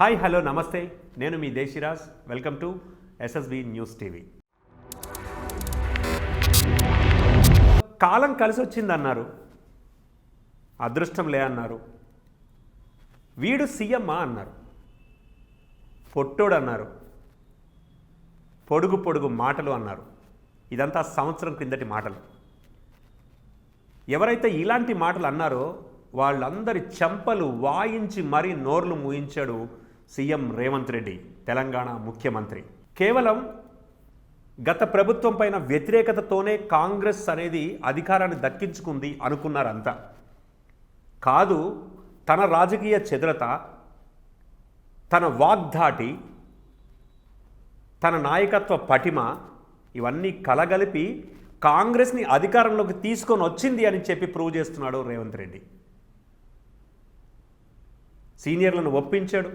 Hi hello నమస్తే. నేను మీ Desiraj. Welcome to SSB news TV. కాలం కలిసి వచ్చిందన్నారు అదృష్టం లే అన్నారు. వీడు సీఎమ్మా అన్నారు. పొట్టోడు అన్నారు పొడుగు పొడుగు మాటలు అన్నారు. ఇదంతా సంవత్సరం క్రిందటి మాటలు. ఎవరైతే ఇలాంటి మాటలు అన్నారో వాళ్ళందరి చెంపలు వాయించి మరీ నోర్లు మూయించాడు సీఎం రేవంత్ రెడ్డి తెలంగాణ ముఖ్యమంత్రి. కేవలం గత ప్రభుత్వం పైన వ్యతిరేకతతోనే కాంగ్రెస్ అనేది అధికారాన్ని దక్కించుకుంది అనుకున్నారంతా. కాదు తన రాజకీయ చెదరత తన వాగ్ధాటి తన నాయకత్వ పటిమ ఇవన్నీ కలగలిపి కాంగ్రెస్ని అధికారంలోకి తీసుకొని వచ్చింది అని చెప్పి ప్రూవ్ చేస్తున్నాడు రేవంత్ రెడ్డి. సీనియర్లను ఒప్పించాడు.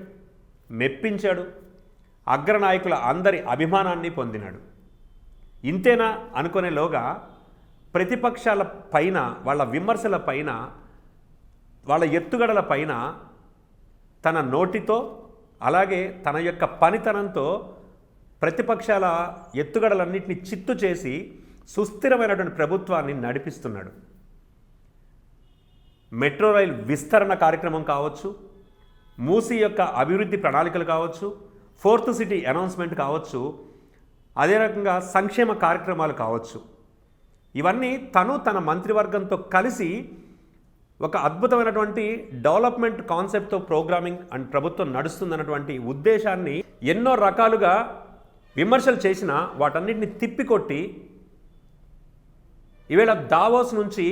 మెప్పించాడు. అగ్రనాయకుల అందరి అభిమానాన్ని పొందినాడు. ఇంతేనా అనుకునేలోగా ప్రతిపక్షాల పైన వాళ్ళ విమర్శల పైన వాళ్ళ ఎత్తుగడల పైన తన నోటితో అలాగే తన యొక్క పనితనంతో ప్రతిపక్షాల ఎత్తుగడలన్నింటినీ చిత్తు చేసి సుస్థిరమైనటువంటి ప్రభుత్వాన్ని నడిపిస్తున్నాడు. మెట్రో రైల్ విస్తరణ కార్యక్రమం కావచ్చు మూసీ యొక్క అభివృద్ధి ప్రణాళికలు కావచ్చు ఫోర్త్ సిటీ అనౌన్స్మెంట్ కావచ్చు అదే రకంగా సంక్షేమ కార్యక్రమాలు కావచ్చు. ఇవన్నీ తను తన మంత్రివర్గంతో కలిసి ఒక అద్భుతమైనటువంటి డెవలప్మెంట్ కాన్సెప్ట్తో ప్రోగ్రామింగ్ అండ్ ప్రభుత్వం నడుస్తుందన్నటువంటి ఉద్దేశాన్ని ఎన్నో రకాలుగా విమర్శలు చేసిన వాటన్నిటిని తిప్పికొట్టి ఈవేళ దావోస్ నుంచి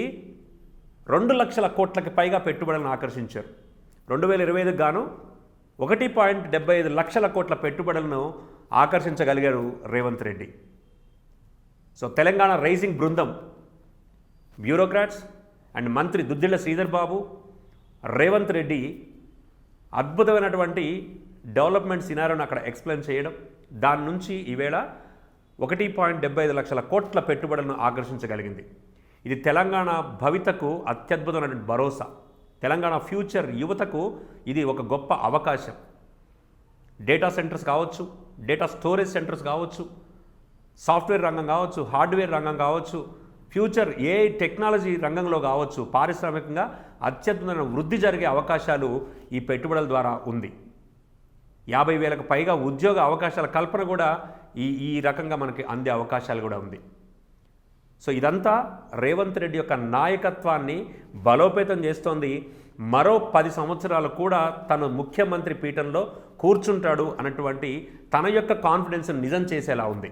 రెండు లక్షల కోట్లకి పైగా పెట్టుబడులను ఆకర్షించారు. రెండు వేల ఇరవై ఐదుకు గాను ఒకటి పాయింట్ డెబ్బై ఐదు లక్షల కోట్ల పెట్టుబడులను ఆకర్షించగలిగారు రేవంత్ రెడ్డి. సో తెలంగాణ రైజింగ్ బృందం బ్యూరోక్రాట్స్ అండ్ మంత్రి దుద్దిళ్ళ శ్రీధర్ బాబు రేవంత్ రెడ్డి అద్భుతమైనటువంటి డెవలప్మెంట్ సినారోను అక్కడ ఎక్స్ప్లెయిన్ చేయడం దాని నుంచి ఈవేళ ఒకటి పాయింట్ డెబ్బై ఐదు లక్షల కోట్ల పెట్టుబడులను ఆకర్షించగలిగింది. ఇది తెలంగాణ భవితకు అత్యద్భుతమైనటువంటి భరోసా. తెలంగాణ ఫ్యూచర్ యువతకు ఇది ఒక గొప్ప అవకాశం. డేటా సెంటర్స్ కావచ్చు డేటా స్టోరేజ్ సెంటర్స్ కావచ్చు సాఫ్ట్వేర్ రంగం కావచ్చు హార్డ్వేర్ రంగం కావచ్చు ఫ్యూచర్ ఏ టెక్నాలజీ రంగంలో కావచ్చు పారిశ్రామికంగా అత్యద్భుతమైన వృద్ధి జరిగే అవకాశాలు ఈ పెట్టుబడుల ద్వారా ఉంది. యాభై వేలకు పైగా ఉద్యోగ అవకాశాల కల్పన కూడా ఈ ఈ రకంగా మనకి అందే అవకాశాలు కూడా ఉంది. సో ఇదంతా రేవంత్ రెడ్డి యొక్క నాయకత్వాన్ని బలోపేతం చేస్తోంది. మరో పది సంవత్సరాలు కూడా తను ముఖ్యమంత్రి పీఠంలో కూర్చుంటాడు అన్నటువంటి తన యొక్క కాన్ఫిడెన్స్ నిజం చేసేలా ఉంది.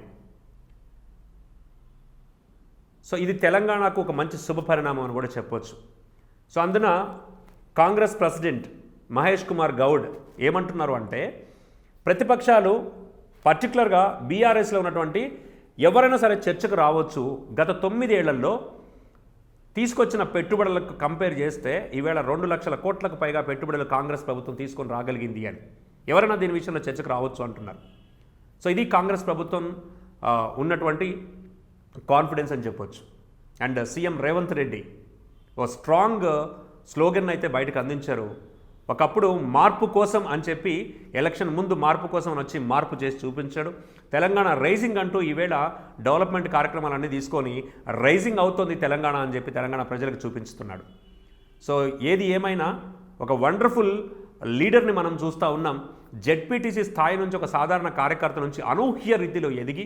సో ఇది తెలంగాణకు ఒక మంచి శుభ పరిణామం అని కూడా చెప్పొచ్చు. సో అందున కాంగ్రెస్ ప్రెసిడెంట్ మహేష్ కుమార్ గౌడ్ ఏమంటున్నారు అంటే ప్రతిపక్షాలు పర్టికులర్గా బీఆర్ఎస్లో ఉన్నటువంటి ఎవరైనా సరే చర్చకు రావచ్చు. గత తొమ్మిదేళ్ళలో తీసుకొచ్చిన పెట్టుబడులకు కంపేర్ చేస్తే ఈవేళ రెండు లక్షల కోట్లకు పైగా పెట్టుబడులు కాంగ్రెస్ ప్రభుత్వం తీసుకొని రాగలిగింది అని. ఎవరైనా దీని విషయంలో చర్చకు రావచ్చు అంటున్నారు. సో ఇది కాంగ్రెస్ ప్రభుత్వం ఉన్నటువంటి కాన్ఫిడెన్స్ అని చెప్పొచ్చు. అండ్ సీఎం రేవంత్ రెడ్డి ఓ స్ట్రాంగ్ స్లోగన్ అయితే బయటకు అందించారు. ఒకప్పుడు మార్పు కోసం అని చెప్పి ఎలక్షన్ ముందు మార్పు కోసం వచ్చి మార్పు చేసి చూపించాడు. తెలంగాణ రైజింగ్ అంటూ ఈవేళ డెవలప్మెంట్ కార్యక్రమాలన్నీ తీసుకొని రైజింగ్ అవుతోంది తెలంగాణ అని చెప్పి తెలంగాణ ప్రజలకు చూపించుతున్నాడు. సో ఏది ఏమైనా ఒక వండర్ఫుల్ లీడర్ని మనం చూస్తూ ఉన్నాం. జెడ్పీటీసీ స్థాయి నుంచి ఒక సాధారణ కార్యకర్త నుంచి అనూహ్య రీతిలో ఎదిగి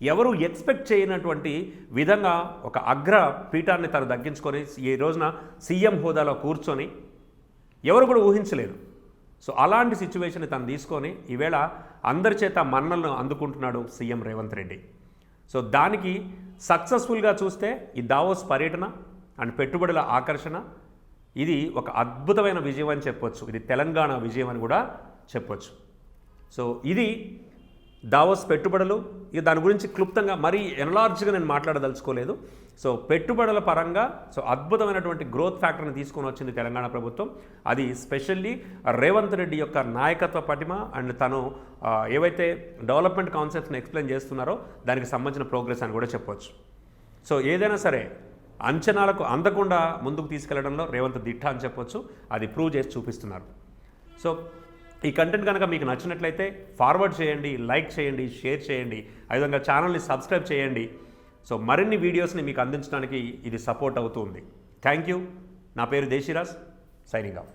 ఎవరు ఎక్స్పెక్ట్ చేయనటువంటి విధంగా ఒక అగ్ర పీఠాన్ని తను దగ్గించుకొని ఈ రోజున సీఎం హోదాలో కూర్చొని ఎవరు కూడా ఊహించలేదు. సో అలాంటి సిచ్యువేషన్ తను తీసుకొని ఈవేళ అందరి చేత మన్నలను అందుకుంటున్నాడు సీఎం రేవంత్ రెడ్డి. సో దానికి సక్సెస్ఫుల్గా చూస్తే ఈ దావోస్ పర్యటన అండ్ పెట్టుబడుల ఆకర్షణ ఇది ఒక అద్భుతమైన విజయం అని చెప్పొచ్చు. ఇది తెలంగాణ విజయం అని కూడా చెప్పొచ్చు. సో ఇది దావోస్ పెట్టుబడులు ఇక దాని గురించి క్లుప్తంగా మరీ ఎనలార్జ్గా నేను మాట్లాడదలుచుకోలేదు. సో పెట్టుబడుల పరంగా సో అద్భుతమైనటువంటి గ్రోత్ ఫ్యాక్టర్ని తీసుకొని వచ్చింది తెలంగాణ ప్రభుత్వం. అది స్పెషల్లీ రేవంత్ రెడ్డి యొక్క నాయకత్వ పటిమ అండ్ తను ఏవైతే డెవలప్మెంట్ కాన్సెప్ట్స్ని ఎక్స్ప్లెయిన్ చేస్తున్నారో దానికి సంబంధించిన ప్రోగ్రెస్ అని కూడా చెప్పొచ్చు. సో ఏదైనా సరే అంచనాలకు అందకుండా ముందుకు తీసుకెళ్ళడంలో రేవంత్ దిట్ట అని చెప్పొచ్చు. అది ప్రూవ్ చేసి చూపిస్తున్నారు. సో ఈ కంటెంట్ కనుక మీకు నచ్చినట్లయితే ఫార్వర్డ్ చేయండి లైక్ చేయండి షేర్ చేయండి అదేవిధంగా ఛానల్ని సబ్స్క్రైబ్ చేయండి. సో మరిన్ని వీడియోస్ని మీకు అందించడానికి ఇది సపోర్ట్ అవుతుంది. థ్యాంక్ యూ నా పేరు దేశిరాజ్. Signing off